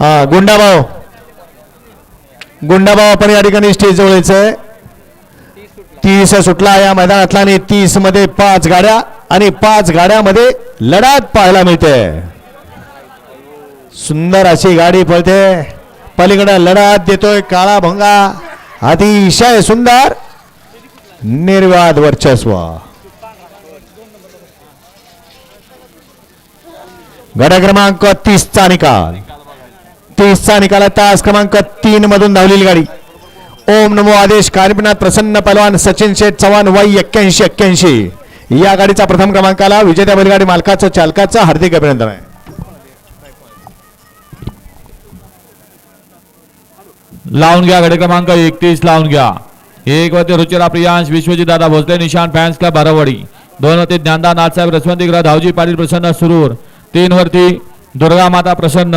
हा गुंडाभाऊ गुंडाभाऊ आपण या ठिकाणी स्टेज जवळ यायचंय. तीस सुटला या मैदानातला आणि तीसमध्ये पाच गाड्या आणि पाच गाड्यामध्ये लढात पाहायला मिळते. सुंदर अशी गाडी पळते. पलीकडे लढात देतोय काळा भंगा. अतिशय सुंदर निर्वाद वर्चस्व. गड क्रमांक तीसचा निकाल. तीसचा निकाल तास क्रमांक तीन मधून धावलेली गाडी. ओम नमो आदेश कार्यपनाथ प्रसन्न पलवान सचिन शेठ चव्हाण वाई एक्क्याऐंशी एक्क्याऐंशी. या गाडीचा प्रथम क्रमांकाला विजेत्या बैलगाडी मालकाचं चालकाचं हार्दिक अभिनंदन आहे. लावून घ्या गडे क्रमांक एकतीस लावून घ्या. एक वरती रुचिरा प्रियांश विश्वजित दादा भोसले निशान फॅन्स क्लब बारावडी दोन वरती ज्ञानदा नाथसाहेब रसवंतीग्रह धावजी पाटील प्रसन्न सुरूर. तीन वरती दुर्गा माता प्रसन्न.